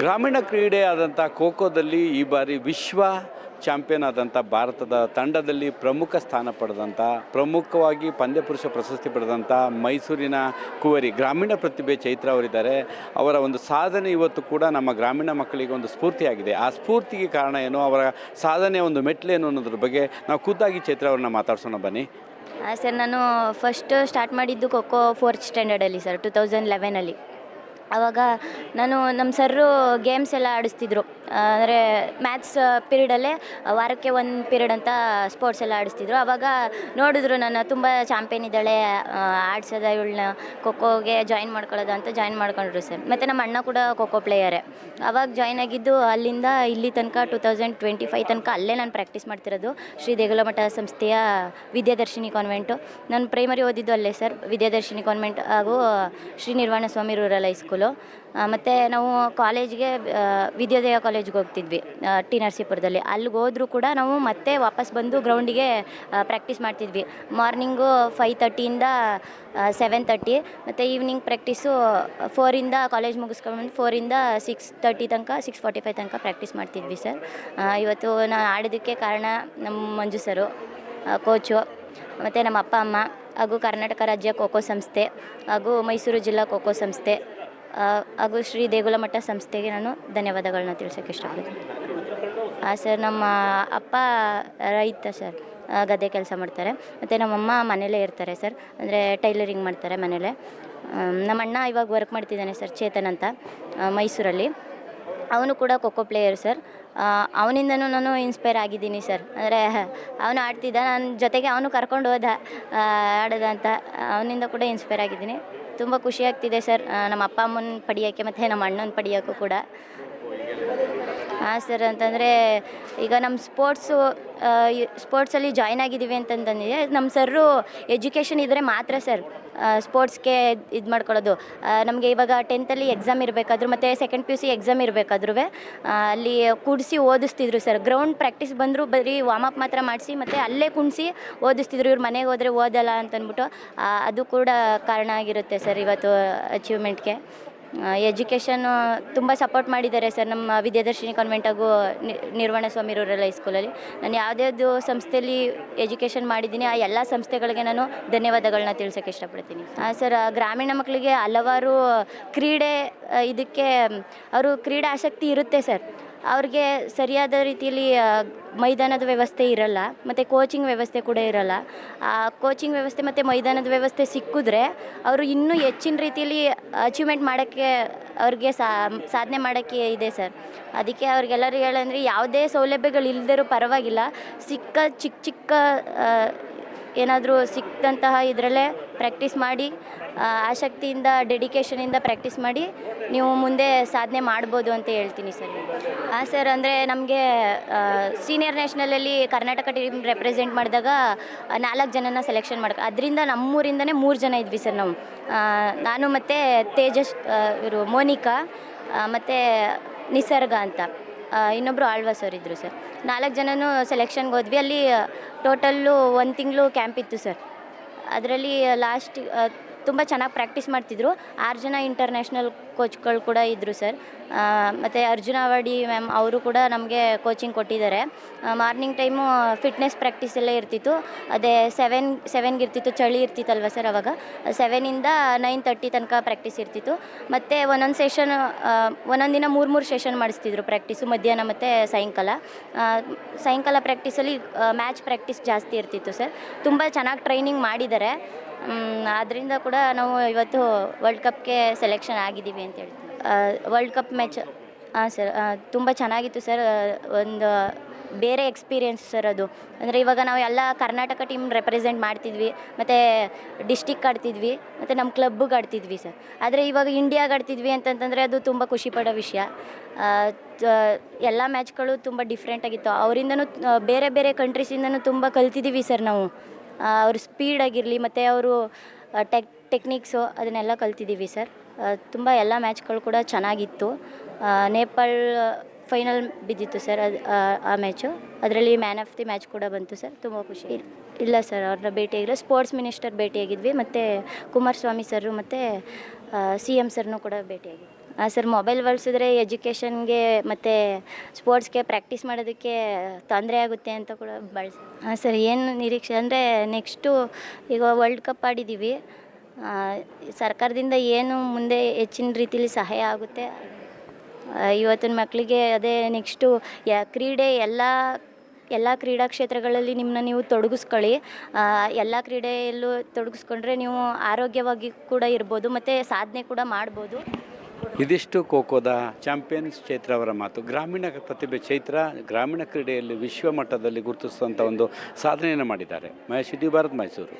ಗ್ರಾಮೀಣ ಕ್ರೀಡೆ ಆದಂಥ ಖೋಖೋದಲ್ಲಿ ಈ ಬಾರಿ ವಿಶ್ವ ಚಾಂಪಿಯನ್ ಆದಂಥ ಭಾರತದ ತಂಡದಲ್ಲಿ ಪ್ರಮುಖ ಸ್ಥಾನ ಪಡೆದಂಥ ಪ್ರಮುಖವಾಗಿ ಪಂದ್ಯ ಪುರುಷ ಪ್ರಶಸ್ತಿ ಪಡೆದಂಥ ಮೈಸೂರಿನ ಕುವರಿ ಗ್ರಾಮೀಣ ಪ್ರತಿಭೆ ಚೈತ್ರ ಅವರಿದ್ದಾರೆ. ಅವರ ಒಂದು ಸಾಧನೆ ಇವತ್ತು ಕೂಡ ನಮ್ಮ ಗ್ರಾಮೀಣ ಮಕ್ಕಳಿಗೆ ಒಂದು ಸ್ಫೂರ್ತಿಯಾಗಿದೆ. ಆ ಸ್ಫೂರ್ತಿಗೆ ಕಾರಣ ಏನು? ಅವರ ಸಾಧನೆಯ ಒಂದು ಮೆಟ್ಲೇನು ಅನ್ನೋದ್ರ ಬಗ್ಗೆ ನಾವು ಖುದ್ದಾಗಿ ಚೈತ್ರ ಅವ್ರನ್ನ ಮಾತಾಡ್ಸೋಣ ಬನ್ನಿ. ಸರ್, ನಾನು ಫಸ್ಟ್ ಸ್ಟಾರ್ಟ್ ಮಾಡಿದ್ದು ಖೋಖೋ ಫೋರ್ತ್ ಸ್ಟ್ಯಾಂಡರ್ಡಲ್ಲಿ ಸರ್ ಟು ತೌಸಂಡ್ ಲೆವೆನಲ್ಲಿ ಆವಾಗ ನಾನು ನಮ್ಮ ಸರ್ರು ಗೇಮ್ಸ್ ಎಲ್ಲ ಆಡಿಸ್ತಿದ್ರು. ಅಂದರೆ ಮ್ಯಾಥ್ಸ್ ಪೀರಿಯಡಲ್ಲೇ ವಾರಕ್ಕೆ ಒಂದು ಪಿರಿಯಡ್ ಅಂತ ಸ್ಪೋರ್ಟ್ಸ್ ಎಲ್ಲ ಆಡಿಸ್ತಿದ್ರು. ಆವಾಗ ನೋಡಿದ್ರು ನಾನು ತುಂಬ ಚಾಂಪಿಯನ್ ಇದ್ದಾಳೆ ಆಡ್ಸೋದ ಇವಳನ್ನ ಖೋಖೋಗೆ ಜಾಯಿನ್ ಮಾಡ್ಕೊಳ್ಳೋದು ಅಂತ ಜಾಯಿನ್ ಮಾಡ್ಕೊಂಡ್ರು ಸರ್. ಮತ್ತು ನಮ್ಮ ಅಣ್ಣ ಕೂಡ ಖೋಖೋ ಪ್ಲೇಯರೇ ಅವಾಗ ಜಾಯ್ನ್ ಆಗಿದ್ದು ಅಲ್ಲಿಂದ ಇಲ್ಲಿ ತನಕ ಟು ತೌಸಂಡ್ ಟ್ವೆಂಟಿ ಫೈವ್ ತನಕ ಅಲ್ಲೇ ನಾನು ಪ್ರಾಕ್ಟೀಸ್ ಮಾಡ್ತಿರೋದು. ಶ್ರೀ ದೇಗುಲ ಮಠ ಸಂಸ್ಥೆಯ ವಿದ್ಯಾದರ್ಶಿನಿ ಕಾನ್ವೆಂಟು ನಾನು ಪ್ರೈಮರಿ ಓದಿದ್ದು ಅಲ್ಲೇ ಸರ್. ವಿದ್ಯಾದರ್ಶಿನಿ ಕಾನ್ವೆಂಟ್ ಹಾಗೂ Shri Nirvana Swami rural high school ಮತ್ತು ನಾವು ಕಾಲೇಜ್ಗೆ ವಿದ್ಯೋದಯ ಕಾಲೇಜ್ಗೆ ಹೋಗ್ತಿದ್ವಿ ಟಿ ನರಸೀಪುರದಲ್ಲಿ. ಅಲ್ಲಿಗೆ ಹೋದರೂ ಕೂಡ ನಾವು ಮತ್ತೆ ವಾಪಸ್ ಬಂದು ಗ್ರೌಂಡಿಗೆ ಪ್ರಾಕ್ಟೀಸ್ ಮಾಡ್ತಿದ್ವಿ. ಮಾರ್ನಿಂಗು ಫೈವ್ ತರ್ಟಿಯಿಂದ ಸೆವೆನ್ ತರ್ಟಿ ಮತ್ತು ಈವ್ನಿಂಗ್ ಪ್ರ್ಯಾಕ್ಟೀಸು ಫೋರಿಂದ ಕಾಲೇಜ್ ಮುಗಿಸ್ಕೊಂಡು ಫೋರಿಂದ ಸಿಕ್ಸ್ ತರ್ಟಿ ತನಕ ಸಿಕ್ಸ್ ಫಾರ್ಟಿ ಫೈವ್ ತನಕ ಪ್ರಾಕ್ಟೀಸ್ ಮಾಡ್ತಿದ್ವಿ ಸರ್ ಇವತ್ತು ನಾನು ಆಡೋದಕ್ಕೆ ಕಾರಣ ನಮ್ಮ ಮಂಜು ಸರು ಕೋಚು ಮತ್ತು ನಮ್ಮ ಅಪ್ಪ ಅಮ್ಮ, ಹಾಗೂ ಕರ್ನಾಟಕ ರಾಜ್ಯ ಖೋಖೋ ಸಂಸ್ಥೆ, ಹಾಗೂ ಮೈಸೂರು ಜಿಲ್ಲಾ ಖೋಖೋ ಸಂಸ್ಥೆ ಹಾಗೂ ಶ್ರೀ ದೇಗುಲ ಮಠ ಸಂಸ್ಥೆಗೆ ನಾನು ಧನ್ಯವಾದಗಳನ್ನ ತಿಳಿಸೋಕೆ ಇಷ್ಟಪಡ್ತೀನಿ. ಹಾಂ ಸರ್ ನಮ್ಮ ಅಪ್ಪ ರೈತ ಸರ್ ಗದ್ದೆ ಕೆಲಸ ಮಾಡ್ತಾರೆ. ಮತ್ತು ನಮ್ಮಮ್ಮ ಮನೇಲೇ ಇರ್ತಾರೆ ಸರ್. ಅಂದರೆ ಟೈಲರಿಂಗ್ ಮಾಡ್ತಾರೆ ಮನೇಲೆ ಆಮ್, ನಮ್ಮ ಅಣ್ಣ ಇವಾಗ ವರ್ಕ್ ಮಾಡ್ತಿದ್ದಾನೆ ಸರ್ ಚೇತನ್ ಅಂತ ಮೈಸೂರಲ್ಲಿ. ಅವನು ಕೂಡ ಖೋಖೋ ಪ್ಲೇಯರ್ ಸರ್. ಅವನಿಂದನೂ ನಾನು ಇನ್ಸ್ಪೈರ್ ಆಗಿದ್ದೀನಿ ಸರ್. ಅಂದರೆ ಅವನು ಆಡ್ತಿದ್ದ ನನ್ನ ಜೊತೆಗೆ ಅವನು ಕರ್ಕೊಂಡು ಹೋದ ಆಡೋದಂತ ಆಡೋದ ಅಂತ ಅವನಿಂದ ಕೂಡ ಇನ್ಸ್ಪೈರ್ ಆಗಿದ್ದೀನಿ. ತುಂಬ ಖುಷಿ ಆಗ್ತಿದೆ ಸರ್. ನಮ್ಮ ಅಪ್ಪ ಅಮ್ಮನ ಪಡಿಯೋಕ್ಕೆ ಮತ್ತು ನಮ್ಮ ಅಣ್ಣನ ಪಡಿಯೋಕ್ಕೂ ಕೂಡ. ಹಾಂ ಸರ್, ಅಂತಂದರೆ ಈಗ ನಮ್ಮ ಸ್ಪೋರ್ಟ್ಸು ಸ್ಪೋರ್ಟ್ಸಲ್ಲಿ ಜಾಯ್ನ್ ಆಗಿದ್ದೀವಿ ಅಂತಂತಂದಿದೆ ನಮ್ಮ ಸರ್ರು ಎಜುಕೇಷನ್ ಇದ್ದರೆ ಮಾತ್ರ ಸರ್ ಸ್ಪೋರ್ಟ್ಸ್ಗೆ ಇದು ಮಾಡ್ಕೊಳ್ಳೋದು. ನಮಗೆ ಇವಾಗ ಟೆಂತಲ್ಲಿ ಎಕ್ಸಾಮ್ ಇರಬೇಕಾದ್ರು ಮತ್ತು second P U C exam ಇರಬೇಕಾದ್ರೂ ಅಲ್ಲಿ ಕೂಡಿಸಿ ಓದಿಸ್ತಿದ್ರು ಸರ್ ಗ್ರೌಂಡ್ ಪ್ರಾಕ್ಟೀಸ್ ಬಂದರೂ ಬರೀ ವಾಮಪ್ ಮಾತ್ರ ಮಾಡಿಸಿ ಮತ್ತು ಅಲ್ಲೇ ಕುಣಿಸಿ ಓದಿಸ್ತಿದ್ರು. ಇವ್ರು ಮನೆಗೆ ಹೋದರೆ ಓದಲ್ಲ ಅಂತಂದ್ಬಿಟ್ಟು ಅದು ಕೂಡ ಕಾರಣ ಆಗಿರುತ್ತೆ ಸರ್ ಇವತ್ತು ಅಚೀವ್ಮೆಂಟ್ಗೆ ಎಜುಕೇಷನ್ನು ತುಂಬ ಸಪೋರ್ಟ್ ಮಾಡಿದ್ದಾರೆ ಸರ್. ನಮ್ಮ ವಿದ್ಯಾದರ್ಶಿನಿ ಕಾನ್ವೆಂಟ್ ಹಾಗೂ ನಿರ್ವಾಣ ಸ್ವಾಮಿ ರೂರಲ್ ಹೈಸ್ಕೂಲಲ್ಲಿ ನಾನು ಯಾವುದ್ಯಾವುದು ಸಂಸ್ಥೆಯಲ್ಲಿ ಎಜುಕೇಷನ್ ಮಾಡಿದ್ದೀನಿ. ಆ ಎಲ್ಲ ಸಂಸ್ಥೆಗಳಿಗೆ ನಾನು ಧನ್ಯವಾದಗಳನ್ನ ತಿಳಿಸೋಕೆ ಇಷ್ಟಪಡ್ತೀನಿ. ಸರ್ ಗ್ರಾಮೀಣ ಮಕ್ಕಳಿಗೆ ಹಲವಾರು ಕ್ರೀಡೆ ಇದಕ್ಕೆ, ಅವರು ಕ್ರೀಡಾ ಆಸಕ್ತಿ ಇರುತ್ತೆ ಸರ್. ಅವ್ರಿಗೆ ಸರಿಯಾದ ರೀತಿಯಲ್ಲಿ ಮೈದಾನದ ವ್ಯವಸ್ಥೆ ಇರಲ್ಲ, ಮತ್ತು ಕೋಚಿಂಗ್ ವ್ಯವಸ್ಥೆ ಕೂಡ ಇರಲ್ಲ. ಆ ಕೋಚಿಂಗ್ ವ್ಯವಸ್ಥೆ ಮತ್ತು ಮೈದಾನದ ವ್ಯವಸ್ಥೆ ಸಿಕ್ಕಿದ್ರೆ ಅವರು ಇನ್ನೂ ಹೆಚ್ಚಿನ ರೀತಿಯಲ್ಲಿ ಅಚೀವ್ಮೆಂಟ್ ಮಾಡೋಕ್ಕೆ ಅವ್ರಿಗೆ ಸಾಧನೆ ಮಾಡೋಕ್ಕೆ ಇದೆ ಸರ್. ಅದಕ್ಕೆ ಅವ್ರಿಗೆಲ್ಲರೂ ಹೇಳಂದ್ರೆ ಯಾವುದೇ ಸೌಲಭ್ಯಗಳು ಇಲ್ಲದಿರೋ ಪರವಾಗಿಲ್ಲ. ಸಿಕ್ಕ ಚಿಕ್ಕ ಚಿಕ್ಕ ಏನಾದರೂ ಸಿಕ್ಕಂತಹ ಇದರಲ್ಲೇ ಪ್ರ್ಯಾಕ್ಟೀಸ್ ಮಾಡಿ ಆಸಕ್ತಿಯಿಂದ ಡೆಡಿಕೇಶನಿಂದ ಪ್ರ್ಯಾಕ್ಟೀಸ್ ಮಾಡಿ ನೀವು ಮುಂದೆ ಸಾಧನೆ ಮಾಡ್ಬೋದು ಅಂತ ಹೇಳ್ತೀನಿ ಸರ್. ಹಾಂ ಸರ್, ಅಂದರೆ ನಮಗೆ ಸೀನಿಯರ್ ನ್ಯಾಷನಲಲ್ಲಿ ಕರ್ನಾಟಕ ಟೀಮ್ ರೆಪ್ರೆಸೆಂಟ್ ಮಾಡಿದಾಗ ನಾಲ್ಕು ಜನನ ಸೆಲೆಕ್ಷನ್ ಮಾಡ್ಕೊ, ಅದರಿಂದ ನಮ್ಮೂರಿಂದನೇ ಮೂರು ಜನ ಇದ್ವಿ ಸರ್ ನಾವು. ನಾನು ಮತ್ತು ತೇಜಸ್ ಇವರು ಮೋನಿಕಾ ಮತ್ತು ನಿಸರ್ಗ ಅಂತ. ಇನ್ನೊಬ್ಬರು ಆಳ್ವಾಸ್ ಸರ್ ಇದ್ದರು ಸರ್ ನಾಲ್ಕು ಜನನೂ ಸೆಲೆಕ್ಷನ್ಗೆ ಹೋದ್ವಿ. ಅಲ್ಲಿ ಟೋಟಲ್ಲು ಒಂದು ತಿಂಗಳು ಕ್ಯಾಂಪ್ ಇತ್ತು ಸರ್ ಅದರಲ್ಲಿ ಲಾಸ್ಟ್ ತುಂಬ ಚೆನ್ನಾಗಿ ಪ್ರಾಕ್ಟೀಸ್ ಮಾಡ್ತಿದ್ರು. ಆರು ಜನ ಇಂಟರ್ನ್ಯಾಷನಲ್ ಕೋಚ್ಗಳು ಕೂಡ ಇದ್ದರು ಸರ್. ಮತ್ತು ಅರ್ಜುನ ಅವಾಡಿ ಮ್ಯಾಮ್ ಅವರು ಕೂಡ ನಮಗೆ ಕೋಚಿಂಗ್ ಕೊಟ್ಟಿದ್ದಾರೆ. ಮಾರ್ನಿಂಗ್ ಟೈಮು ಫಿಟ್ನೆಸ್ ಪ್ರಾಕ್ಟೀಸ್ ಎಲ್ಲ ಇರ್ತಿತ್ತು. ಅದೇ ಸೆವೆನ್ ಸೆವೆನ್ಗೆ ಇರ್ತಿತ್ತು, ಚಳಿ ಇರ್ತಿತ್ತಲ್ವ ಸರ್ ಅವಾಗ. ಸೆವೆನಿಂದ ನೈನ್ ತರ್ಟಿ ತನಕ ಪ್ರಾಕ್ಟೀಸ್ ಇರ್ತಿತ್ತು. ಮತ್ತು ಒಂದೊಂದು ಸೆಷನ್ ಒಂದೊಂದು ದಿನ ಮೂರು ಮೂರು ಸೆಷನ್ ಮಾಡಿಸ್ತಿದ್ರು ಪ್ರಾಕ್ಟೀಸು ಮಧ್ಯಾಹ್ನ ಮತ್ತು ಸಾಯಂಕಾಲ. ಸಾಯಂಕಾಲ ಪ್ರಾಕ್ಟೀಸಲ್ಲಿ ಮ್ಯಾಚ್ ಪ್ರಾಕ್ಟೀಸ್ ಜಾಸ್ತಿ ಇರ್ತಿತ್ತು ಸರ್. ತುಂಬ ಚೆನ್ನಾಗಿ ಟ್ರೈನಿಂಗ್ ಮಾಡಿದ್ದಾರೆ. ಆದ್ದರಿಂದ ಕೂಡ ನಾವು ಇವತ್ತು ವರ್ಲ್ಡ್ ಕಪ್ಗೆ ಸೆಲೆಕ್ಷನ್ ಆಗಿದ್ದೀವಿ ಅಂತ ಹೇಳ್ತೀನಿ. ವರ್ಲ್ಡ್ ಕಪ್ ಮ್ಯಾಚ್ ಹಾಂ ಸರ್ ತುಂಬ ಚೆನ್ನಾಗಿತ್ತು ಸರ್ ಒಂದು ಬೇರೆ ಎಕ್ಸ್ಪೀರಿಯೆನ್ಸ್ ಸರ್ ಅದು. ಅಂದರೆ ಇವಾಗ ನಾವು ಎಲ್ಲ ಕರ್ನಾಟಕ ಟೀಮ್ ರೆಪ್ರೆಸೆಂಟ್ ಮಾಡ್ತಿದ್ವಿ, ಮತ್ತು ಡಿಸ್ಟಿಕ್ ಆಡ್ತಿದ್ವಿ, ಮತ್ತು ನಮ್ಮ ಕ್ಲಬ್ಬಿಗೆ ಆಡ್ತಿದ್ವಿ ಸರ್ ಆದರೆ ಇವಾಗ ಇಂಡಿಯಾಗೆ ಆಡ್ತಿದ್ವಿ ಅಂತಂತಂದರೆ ಅದು ತುಂಬ ಖುಷಿ ಪಡೋ ವಿಷಯ. ಎಲ್ಲ ಮ್ಯಾಚ್ಗಳು ತುಂಬ ಡಿಫ್ರೆಂಟಾಗಿತ್ತು ಅವರಿಂದನೂ ಬೇರೆ ಬೇರೆ ಕಂಟ್ರೀಸಿಂದನೂ ತುಂಬ ಕಲ್ತಿದ್ದೀವಿ ಸರ್ ನಾವು. ಅವ್ರ ಸ್ಪೀಡ್ ಆಗಿರಲಿ ಮತ್ತು ಅವರು ಟೆಕ್ ಟೆಕ್ನಿಕ್ಸು ಅದನ್ನೆಲ್ಲ ಕಲ್ತಿದ್ದೀವಿ ಸರ್ ತುಂಬ ಎಲ್ಲ ಮ್ಯಾಚ್ಗಳು ಕೂಡ ಚೆನ್ನಾಗಿತ್ತು. ನೇಪಾಳ್ ಫೈನಲ್ ಬಿದ್ದಿತ್ತು ಸರ್ ಅದು, ಆ ಮ್ಯಾಚು ಅದರಲ್ಲಿ ಮ್ಯಾನ್ ಆಫ್ ದಿ ಮ್ಯಾಚ್ ಕೂಡ ಬಂತು ಸರ್ ತುಂಬ ಖುಷಿ. ಇಲ್- ಇಲ್ಲ ಸರ್ ಅವ್ರನ್ನ ಭೇಟಿಯಾಗಿಲ್ಲ ಸ್ಪೋರ್ಟ್ಸ್ ಮಿನಿಸ್ಟರ್ ಭೇಟಿಯಾಗಿದ್ವಿ, ಮತ್ತು ಕುಮಾರಸ್ವಾಮಿ ಸರ್ ಮತ್ತು ಸಿ ಎಂ ಸರ್ನು ಕೂಡ ಭೇಟಿಯಾಗಿದ್ವಿ. ಸರ್ ಮೊಬೈಲ್ ಬಳಸಿದ್ರೆ ಎಜುಕೇಷನ್ಗೆ ಮತ್ತು ಸ್ಪೋರ್ಟ್ಸ್ಗೆ ಪ್ರಾಕ್ಟೀಸ್ ಮಾಡೋದಕ್ಕೆ ತೊಂದರೆ ಆಗುತ್ತೆ ಅಂತ ಕೂಡ ಬಳಸಿ ಹಾಂ ಸರ್, ಏನು ನಿರೀಕ್ಷೆ ಅಂದರೆ ನೆಕ್ಸ್ಟು ಈಗ ವರ್ಲ್ಡ್ ಕಪ್ ಆಡಿದ್ದೀವಿ ಸರ್ಕಾರದಿಂದ ಏನು ಮುಂದೆ ಹೆಚ್ಚಿನ ರೀತಿಯಲ್ಲಿ ಸಹಾಯ ಆಗುತ್ತೆ. ಇವತ್ತಿನ ಮಕ್ಕಳಿಗೆ ಅದೇ ನೆಕ್ಸ್ಟು ಯ, ಕ್ರೀಡೆ ಎಲ್ಲ ಎಲ್ಲ ಕ್ರೀಡಾ ಕ್ಷೇತ್ರಗಳಲ್ಲಿ ನಿಮ್ಮನ್ನ ನೀವು ತೊಡಗಿಸ್ಕೊಳ್ಳಿ. ಎಲ್ಲ ಕ್ರೀಡೆಯಲ್ಲೂ ತೊಡಗಿಸ್ಕೊಂಡ್ರೆ ನೀವು ಆರೋಗ್ಯವಾಗಿ ಕೂಡ ಇರ್ಬೋದು, ಮತ್ತು ಸಾಧನೆ ಕೂಡ ಮಾಡ್ಬೋದು. ಇದಿಷ್ಟು ಖೋಖೋದ ಚಾಂಪಿಯನ್ಸ್ ಚೈತ್ರ ಅವರ ಮಾತು. ಗ್ರಾಮೀಣ ಪ್ರತಿಭೆ ಚೈತ್ರ, ಗ್ರಾಮೀಣ ಕ್ರೀಡೆಯಲ್ಲಿ ವಿಶ್ವ ಮಟ್ಟದಲ್ಲಿ ಗುರುತಿಸುವಂಥ ಒಂದು ಸಾಧನೆಯನ್ನು ಮಾಡಿದ್ದಾರೆ. ಮಹೇಶ್, ಇಡೀ ಭಾರತ್ ಮೈಸೂರು.